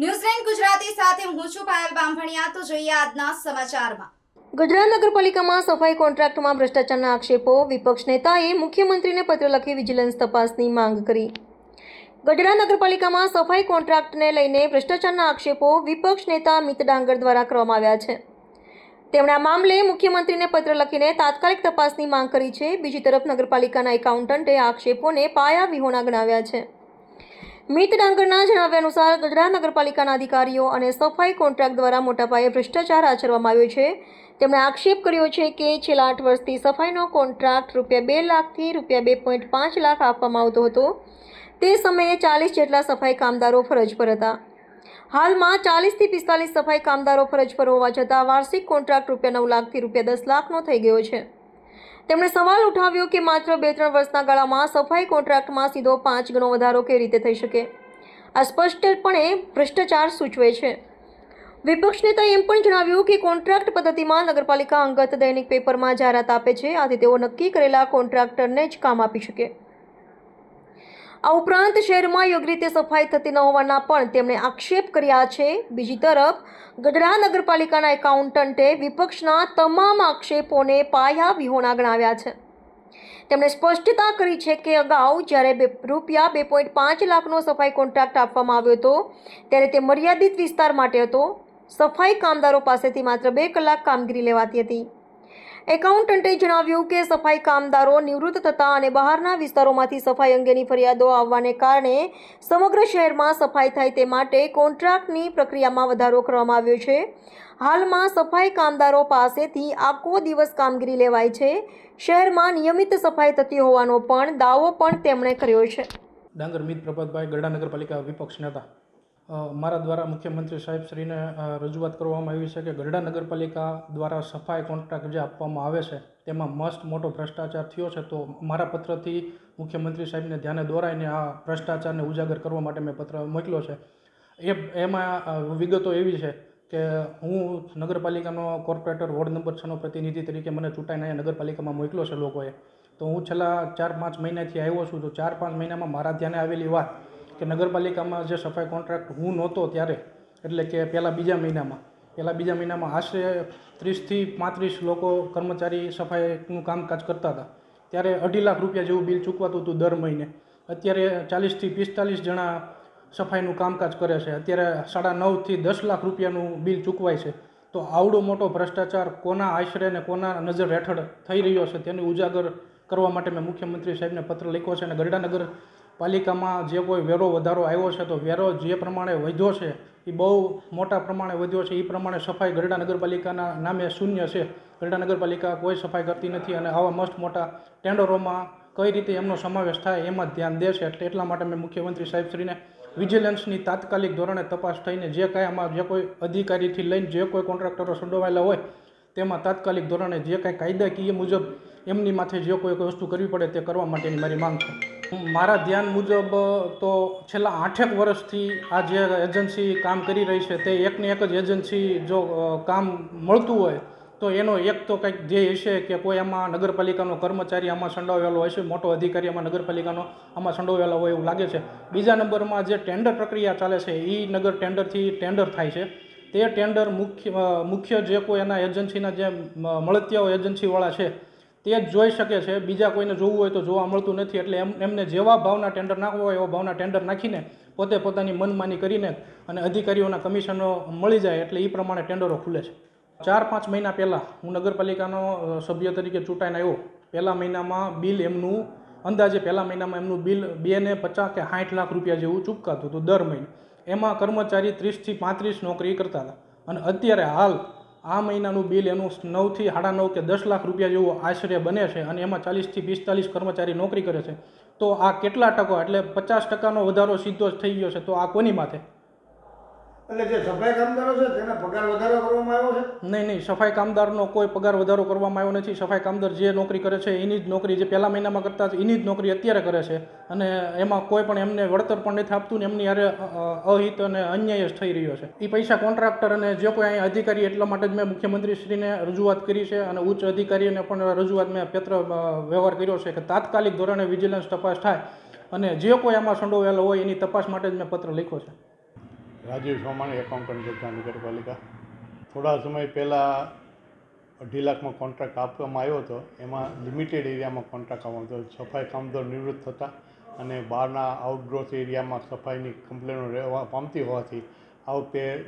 ન્યૂઝલેન્ડ ગુજરાતી સાથે હું છું પાયલ બામભણિયા. તો જોઈએ આજના સમાચારમાં. ગુજરાત નગરપાલિકામાં સફાઈ કોન્ટ્રાક્ટમાં ભ્રષ્ટાચારના આક્ષેપો. વિપક્ષ નેતાએ મુખ્યમંત્રીને પત્ર લખી વિજિલન્સ તપાસની માંગ કરી. ગઢડા નગરપાલિકામાં સફાઈ કોન્ટ્રાક્ટને લઈને ભ્રષ્ટાચારના આક્ષેપો વિપક્ષ નેતા મિત ડાંગર દ્વારા કરવામાં આવ્યા છે. તેમણે આ મામલે મુખ્યમંત્રીને પત્ર લખીને તાત્કાલિક તપાસની માંગ કરી છે. બીજી તરફ નગરપાલિકાના એકાઉન્ટન્ટે આક્ષેપોને પાયા વિહોણા ગણાવ્યા છે. મિત ડાંગરના જણાવ્યા અનુસાર ગુજરાત નગરપાલિકાના અધિકારીઓ અને સફાઈ કોન્ટ્રાક્ટ દ્વારા મોટા પાયે ભ્રષ્ટાચાર આચરવામાં આવ્યો છે. તેમણે આક્ષેપ કર્યો છે કે છેલ્લા આઠ વર્ષથી સફાઈનો કોન્ટ્રાક્ટ રૂપિયા બે લાખથી રૂપિયા બે પોઈન્ટ પાંચ લાખ આપવામાં આવતો હતો. તે સમયે ચાલીસ જેટલા સફાઈ કામદારો ફરજ પર હતા. હાલમાં ચાલીસથી પિસ્તાલીસ સફાઈ કામદારો ફરજ પર હોવા છતાં વાર્ષિક કોન્ટ્રાક્ટ રૂપિયા નવ લાખથી રૂપિયા દસ લાખનો થઈ ગયો છે. તેમણે સવાલ ઉઠાવ્યો કે માત્ર બે ત્રણ વર્ષના ગાળામાં સફાઈ કોન્ટ્રાક્ટમાં સીધો પાંચ ગણો વધારો કેવી રીતે થઈ શકે? આ સ્પષ્ટપણે ભ્રષ્ટાચાર સૂચવે છે. વિપક્ષ નેતાએ એમ પણ જણાવ્યું કે કોન્ટ્રાક્ટ પદ્ધતિમાં નગરપાલિકા અંગત દૈનિક પેપરમાં જાહેરાત આપે છે, આથી તેઓ નક્કી કરેલા કોન્ટ્રાક્ટરને જ કામ આપી શકે. આ ઉપરાંત શહેરમાં યોગ્ય રીતે સફાઈ થતી ન હોવાના પણ તેમણે આક્ષેપ કર્યા છે. બીજી તરફ, ગઢડા નગરપાલિકાના એકાઉન્ટન્ટે વિપક્ષના તમામ આક્ષેપોને પાયા વિહોણા ગણાવ્યા છે. તેમણે સ્પષ્ટતા કરી છે કે અગાઉ જ્યારે બે રૂપિયા બે પોઈન્ટ પાંચ લાખનો સફાઈ કોન્ટ્રાક્ટ આપવામાં આવ્યો હતો, ત્યારે તે મર્યાદિત વિસ્તાર માટે હતો. સફાઈ કામદારો પાસેથી માત્ર બે કલાક કામગીરી લેવાતી હતી. એકાઉન્ટન્ટે જણાવ્યું કે સફાઈ કામદારો નિવૃત્ત થતા અને બહારના વિસ્તારોમાંથી સફાઈ અંગેની ફરિયાદો આવવાને કારણે સમગ્ર શહેરમાં સફાઈ થાય તે માટે કોન્ટ્રાક્ટની પ્રક્રિયામાં વધારો કરવામાં આવ્યો છે. હાલમાં સફાઈ કામદારો પાસેથી આખો દિવસ કામગીરી લેવાય છે. શહેરમાં નિયમિત સફાઈ થતી હોવાનો પણ દાવો પણ તેમણે કર્યો છે. ડાંગર મિત પ્રભાતભાઈ ગરડા નગરપાલિકા વિપક્ષ નેતા. મારા દ્વારા મુખ્યમંત્રી સાહેબ શ્રીને રજૂઆત કરવામાં આવી છે કે ગરડા નગરપાલિકા દ્વારા સફાઈ કોન્ટ્રાક્ટ જે આપવામાં આવે છે, તેમાં મસ્ત મોટો ભ્રષ્ટાચાર થયો છે. તો મારા પત્રથી મુખ્યમંત્રી સાહેબને ધ્યાને દોરાઈને આ ભ્રષ્ટાચારને ઉજાગર કરવા માટે મેં પત્ર મોકલ્યો છે. એ, એમાં વિગતો એવી છે કે હું નગરપાલિકાનો કોર્પોરેટર, વોર્ડ નંબર છનો પ્રતિનિધિ તરીકે મને ચૂંટાઈને અહીંયા નગરપાલિકામાં મોકલ્યો છે લોકોએ. તો હું છેલ્લા ચાર પાંચ મહિનાથી આવ્યો છું. તો ચાર પાંચ મહિનામાં મારા ધ્યાને આવેલી વાત કે નગરપાલિકામાં જે સફાઈ કોન્ટ્રાક્ટ હું નહોતો ત્યારે, એટલે કે પહેલાં બીજા મહિનામાં, પહેલાં બીજા મહિનામાં આશરે ત્રીસથી પાંત્રીસ લોકો કર્મચારી સફાઈનું કામકાજ કરતા હતા. ત્યારે અઢી લાખ રૂપિયા જેવું બિલ ચૂકવાતું હતું દર મહિને. અત્યારે ચાલીસથી પિસ્તાલીસ જણા સફાઈનું કામકાજ કરે છે. અત્યારે સાડા નવથી દસ લાખ રૂપિયાનું બિલ ચૂકવાય છે. તો આવડો મોટો ભ્રષ્ટાચાર કોના આશરે અને કોના નજર હેઠળ થઈ રહ્યો છે તેની ઉજાગર કરવા માટે મેં મુખ્યમંત્રી સાહેબને પત્ર લખ્યો છે અને ગરડા નગર પાલિકામાં જે કોઈ વેરો વધારો આવ્યો છે, તો વેરો જે પ્રમાણે વધ્યો છે, એ બહુ મોટા પ્રમાણે વધ્યો છે. એ પ્રમાણે સફાઈ ગરડા નગરપાલિકાના નામે શૂન્ય છે. ગરડા નગરપાલિકા કોઈ સફાઈ કરતી નથી અને આવા મસ્ત મોટા ટેન્ડરોમાં કઈ રીતે એમનો સમાવેશ થાય એમાં ધ્યાન દે છે. એટલે એટલા માટે મેં મુખ્યમંત્રી સાહેબશ્રીને વિજિલન્સની તાત્કાલિક ધોરણે તપાસ થઈને જે કાંઈ આમાં જે કોઈ અધિકારીથી લઈને જે કોઈ કોન્ટ્રાક્ટરો સંડોવાયેલા હોય, તેમાં તાત્કાલિક ધોરણે જે કાંઈ કાયદાકીય મુજબ એમની માથે જે કોઈ કોઈ વસ્તુ કરવી પડે તે કરવા માટેની મારી માંગ છે. મારા ધ્યાન મુજબ, તો છેલ્લા આઠેક વર્ષથી આ જે એજન્સી કામ કરી રહી છે તે એકને એક જ એજન્સી જો કામ મળતું હોય, તો એનો એક તો કંઈક ધ્યેય હશે કે કોઈ આમાં નગરપાલિકાનો કર્મચારી આમાં સંડોવાયેલો હશે, મોટો અધિકારી આમાં નગરપાલિકાનો આમાં સંડોવાયેલો હોય એવું લાગે છે. બીજા નંબરમાં જે ટેન્ડર પ્રક્રિયા ચાલે છે એ નગર ટેન્ડરથી ટેન્ડર થાય છે. તે ટેન્ડર મુખ્ય મુખ્ય જે કોઈ એના એજન્સીના જે મળતિયાઓ એજન્સીવાળા છે તે જ જોઈ શકે છે. બીજા કોઈને જોવું હોય તો જોવા મળતું નથી. એટલે એમ, એમને જેવા ભાવના ટેન્ડર નાખવા હોય એવા ભાવના ટેન્ડર નાખીને પોતે પોતાની મનમાની કરીને અને અધિકારીઓના કમિશનો મળી જાય એટલે એ પ્રમાણે ટેન્ડરો ખુલે છે. ચાર પાંચ મહિના પહેલાં હું નગરપાલિકાનો સભ્ય તરીકે ચૂંટાઈને આવ્યો. પહેલા મહિનામાં બિલ એમનું, અંદાજે પહેલા મહિનામાં એમનું બિલ બે ને પચાસ કે સાઠ લાખ રૂપિયા જેવું ચૂકવાતું હતું દર મહિને. એમાં કર્મચારી ત્રીસથી પાંત્રીસ નોકરી કરતા હતા. અને અત્યારે હાલ આ મહિનાનું બિલ એનું નવથી સાડા નવ કે દસ લાખ રૂપિયા જેવું આશરે બને છે અને એમાં ચાલીસથી પિસ્તાલીસ કર્મચારી નોકરી કરે છે. તો આ કેટલા ટકો? એટલે પચાસ ટકાનો વધારો સીધો જ થઈ ગયો છે. તો આ કોની માથે? એટલે જે સફાઈ કામદારો છે, તેના પગાર વધારો કરવામાં આવ્યો છે? નહીં નહીં, સફાઈ કામદારનો કોઈ પગાર વધારો કરવામાં આવ્યો નથી. સફાઈ કામદાર જે નોકરી કરે છે, એની જ નોકરી જે પહેલા મહિનામાં કરતા એની જ નોકરી અત્યારે કરે છે. અને એમાં કોઈ પણ એમને વળતર પણ નથી આપતું ને એમની યારે અહિત અને અન્યાય જ થઈ રહ્યો છે. એ પૈસા કોન્ટ્રાક્ટર અને જે કોઈ અહીંયા અધિકારી એટલા માટે જ મેં મુખ્યમંત્રીશ્રીને રજૂઆત કરી છે અને ઉચ્ચ અધિકારીને પણ રજૂઆત મેં પત્ર વ્યવહાર કર્યો છે કે તાત્કાલિક ધોરણે વિજિલન્સ તપાસ થાય. અને જે કોઈ આમાં સંડોવાયેલો હોય એની તપાસ માટે જ મેં પત્ર લખ્યો છે. રાજીવ સોમાણી એકાઉન્ટન્ટ નગરપાલિકા. થોડા સમય પહેલાં અઢી લાખમાં કોન્ટ્રાક્ટ આપવામાં આવ્યો હતો. એમાં લિમિટેડ એરિયામાં કોન્ટ્રાક્ટ આપવામાં હતો. સફાઈ કામદાર નિવૃત્ત થતા અને બહારના આઉટગ્રોથ એરિયામાં સફાઈની કમ્પ્લેનો રહેવા પામતી હોવાથી આ વખતે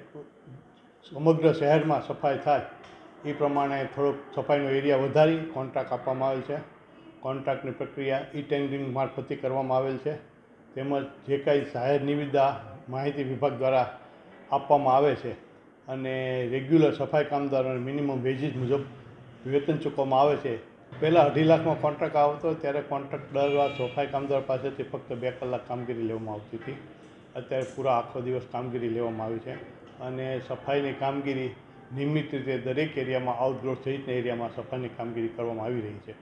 સમગ્ર શહેરમાં સફાઈ થાય. એ પ્રમાણે થોડોક સફાઈનો એરિયા વધારી કોન્ટ્રાક્ટ આપવામાં આવેલ છે. કોન્ટ્રાક્ટની પ્રક્રિયા ઈ ટેન્ડરિંગ મારફતથી કરવામાં આવેલ છે. તેમજ જે કાંઈ જાહેર નિવિદા માહિતી વિભાગ દ્વારા આપવામાં આવે છે અને રેગ્યુલર સફાઈ કામદારોને મિનિમમ વેજીસ મુજબ વેતન ચૂકવવામાં આવે છે. પહેલાં અઢી લાખમાં કોન્ટ્રાક્ટ આવતો ત્યારે કોન્ટ્રાક્ટ દર સફાઈ કામદાર પાસેથી ફક્ત બે કલાક કામગીરી લેવામાં આવતી હતી. અત્યારે પૂરા આખો દિવસ કામગીરી લેવામાં આવી છે અને સફાઈની કામગીરી નિયમિત રીતે દરેક એરિયામાં આઉટડોર સહિતના એરિયામાં સફાઈની કામગીરી કરવામાં આવી રહી છે.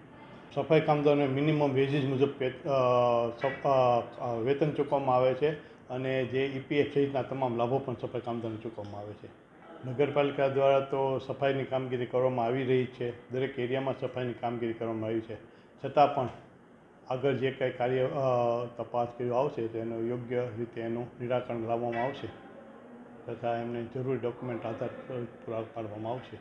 સફાઈ કામદારોને મિનિમમ વેજીસ મુજબ વેતન ચૂકવવામાં આવે છે અને જે ઈપીએફ સહિતના તમામ લાભો પણ સફાઈ કામદારોને ચૂકવવામાં આવે છે. નગરપાલિકા દ્વારા તો સફાઈની કામગીરી કરવામાં આવી રહી છે. દરેક એરિયામાં સફાઈની કામગીરી કરવામાં આવી છે. છતાં પણ આગળ જે કંઈ કાર્ય તપાસ કર્યું આવશે તેનું યોગ્ય રીતે એનું નિરાકરણ લાવવામાં આવશે. તથા એમને જરૂરી ડોક્યુમેન્ટ આધાર પૂરા પાડવામાં આવશે.